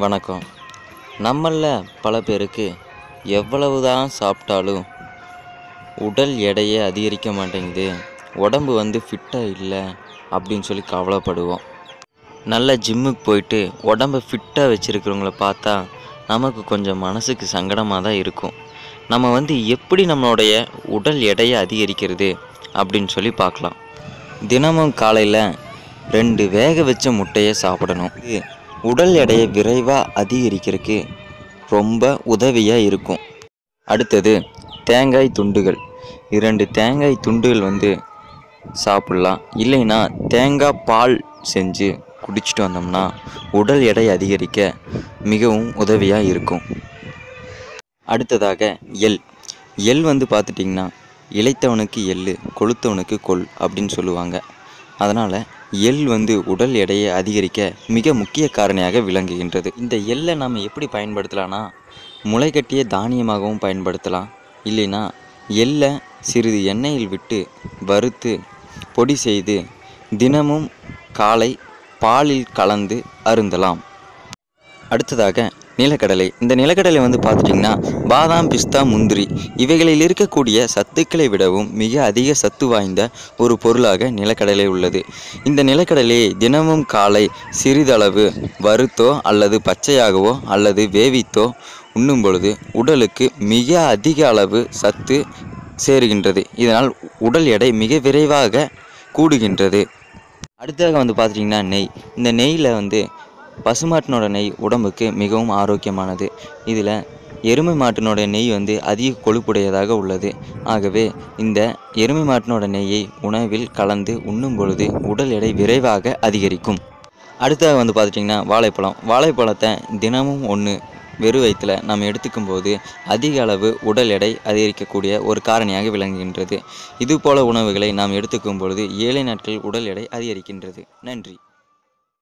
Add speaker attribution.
Speaker 1: வணக்கம். நம்மளில் பல பேருக்கு எவ்வளவு தான் சாப்பிட்டாலும் உடல் எடையை அதிகரிக்க மாட்டேங்குது. உடம்பு வந்து ஃபிட்டாக இல்லை அப்படின்னு சொல்லி கவலைப்படுவோம். நல்ல ஜிம்முக்கு போயிட்டு உடம்பை ஃபிட்டாக வச்சுருக்கிறவங்கள பார்த்தா நமக்கு கொஞ்சம் மனசுக்கு சங்கடமாக தான் இருக்கும். நம்ம வந்து எப்படி நம்மளுடைய உடல் எடையை அதிகரிக்கிறது அப்படின்னு சொல்லி பார்க்கலாம். தினமும் காலையில் ரெண்டு வேக வச்ச முட்டையை சாப்பிடணும். இது உடல் எடையை விரைவாக அதிகரிக்கிறதுக்கு ரொம்ப உதவியாக இருக்கும். அடுத்தது தேங்காய் துண்டுகள். இரண்டு தேங்காய் துண்டுகள் வந்து சாப்பிட்லாம். இல்லைன்னா தேங்காய் பால் செஞ்சு குடிச்சிட்டு வந்தோம்னா உடல் எடை அதிகரிக்க மிகவும் உதவியாக இருக்கும். அடுத்ததாக எள். எள் வந்து பார்த்துட்டிங்கன்னா இழைத்தவனுக்கு எள் கொளுத்தவனுக்கு கொள் அப்படின்னு சொல்லுவாங்க. அதனால் எள் வந்து உடல் எடையை அதிகரிக்க மிக முக்கிய காரணியாக விளங்குகின்றது. இந்த எள்ளை நாம் எப்படி பயன்படுத்தலாம்னா முளைகட்டிய தானியமாகவும் பயன்படுத்தலாம். இல்லைன்னா எள்ளை சிறிது எண்ணெயில் விட்டு வறுத்து பொடி செய்து தினமும் காலை பாலில் கலந்து அருந்தலாம். அடுத்ததாக நிலக்கடலை. இந்த நிலக்கடலை வந்து பார்த்துட்டிங்கன்னா பாதாம் பிஸ்தா முந்திரி இவைகளில் இருக்கக்கூடிய சத்துக்களை விடவும் மிக அதிக சத்து வாய்ந்த ஒரு பொருளாக நிலக்கடலை உள்ளது. இந்த நிலக்கடலையை தினமும் காலை சிறிதளவு வறுத்தோ அல்லது பச்சையாகவோ அல்லது வேவித்தோ உண்ணும் பொழுது உடலுக்கு மிக அதிக அளவு சத்து சேருகின்றது. இதனால் உடல் எடை மிக விரைவாக கூடுகின்றது. அடுத்ததாக வந்து பார்த்துட்டிங்கன்னா நெய். இந்த நெய்யில் வந்து பசுமாட்டினோட நெய் உடம்புக்கு மிகவும் ஆரோக்கியமானது. இதில் எருமை மாட்டினோட நெய் வந்து அதிக கொழுப்புடையதாக உள்ளது. ஆகவே இந்த எருமை மாட்டினோட நெய்யை உணவில் கலந்து உண்ணும் பொழுது உடல் எடை விரைவாக அதிகரிக்கும். அடுத்ததாக வந்து பார்த்துட்டிங்கன்னா வாழைப்பழம். வாழைப்பழத்தை தினமும் ஒன்று வெறும் வயிற்றில் நாம் எடுத்துக்கும் போது அதிக அளவு உடல் எடை அதிகரிக்கக்கூடிய ஒரு காரணியாக விளங்குகின்றது. இதுபோல உணவுகளை நாம் எடுத்துக்கும் பொழுது ஏழை நாட்கள் உடல் எடை அதிகரிக்கின்றது. நன்றி.